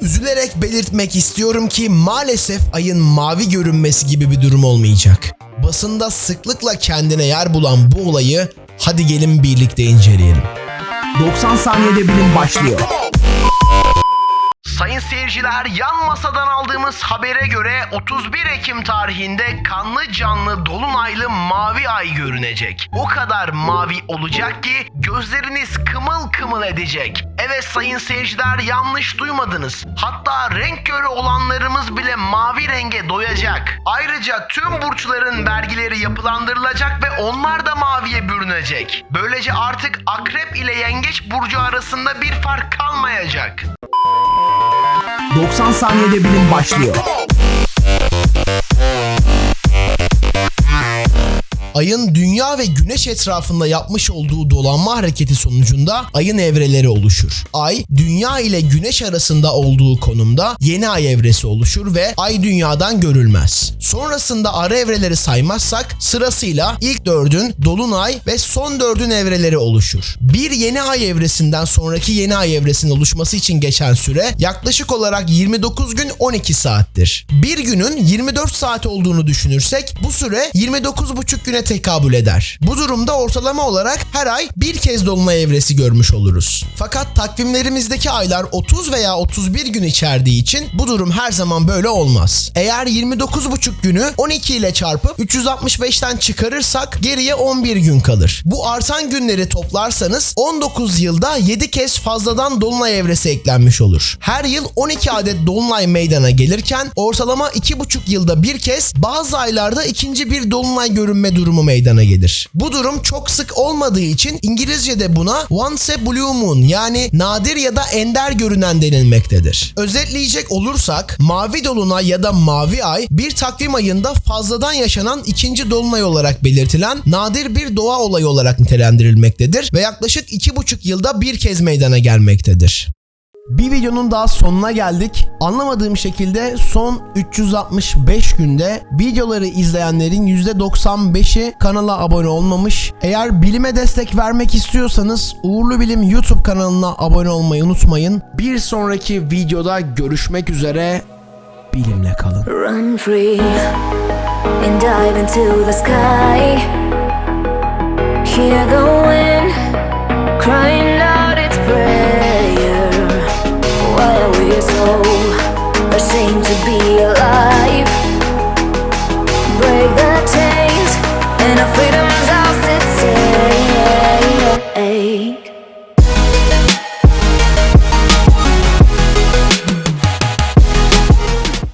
Üzülerek belirtmek istiyorum ki maalesef ayın mavi görünmesi gibi bir durum olmayacak. Basında sıklıkla kendine yer bulan bu olayı hadi gelin birlikte inceleyelim. 90 saniyede bilim başlıyor. Sayın seyirciler, yan masadan aldığımız habere göre 31 Ekim tarihinde kanlı canlı dolunaylı mavi ay görünecek. O kadar mavi olacak ki gözleriniz kımıl kımıl edecek. Evet sayın seyirciler yanlış duymadınız. Hatta renk körü olanlarımız bile mavi renge doyacak. Ayrıca tüm burçların vergileri yapılandırılacak ve onlar da maviye bürünecek. Böylece artık akrep ile yengeç burcu arasında bir fark kalmayacak. 90 saniyede bilim başlıyor. Ayın dünya ve güneş etrafında yapmış olduğu dolanma hareketi sonucunda ayın evreleri oluşur. Ay dünya ile güneş arasında olduğu konumda yeni ay evresi oluşur ve ay dünyadan görülmez. Sonrasında ara evreleri saymazsak sırasıyla ilk dördün, dolunay ve son dördün evreleri oluşur. Bir yeni ay evresinden sonraki yeni ay evresinin oluşması için geçen süre yaklaşık olarak 29 gün 12 saattir. Bir günün 24 saat olduğunu düşünürsek bu süre 29,5 güne tekabül eder. Bu durumda ortalama olarak her ay bir kez dolunay evresi görmüş oluruz. Fakat takvimlerimizdeki aylar 30 veya 31 gün içerdiği için bu durum her zaman böyle olmaz. Eğer 29,5 günü 12 ile çarpıp 365'ten çıkarırsak geriye 11 gün kalır. Bu artan günleri toplarsanız 19 yılda 7 kez fazladan dolunay evresi eklenmiş olur. Her yıl 12 adet dolunay meydana gelirken ortalama 2,5 yılda bir kez bazı aylarda ikinci bir dolunay görünme durumu meydana gelir. Bu durum çok sık olmadığı için İngilizce'de buna once a blue moon yani nadir ya da ender görünen denilmektedir. Özetleyecek olursak mavi dolunay ya da mavi ay bir takvim ayında fazladan yaşanan ikinci dolunay olarak belirtilen nadir bir doğa olayı olarak nitelendirilmektedir ve yaklaşık 2,5 yılda bir kez meydana gelmektedir. Bir videonun daha sonuna geldik. Anlamadığım şekilde son 365 günde videoları izleyenlerin %95'i kanala abone olmamış. Eğer bilime destek vermek istiyorsanız Uğurlu Bilim YouTube kanalına abone olmayı unutmayın. Bir sonraki videoda görüşmek üzere. Bilimle kalın. Run free and dive into the sky. Hear the wind seem to be alive.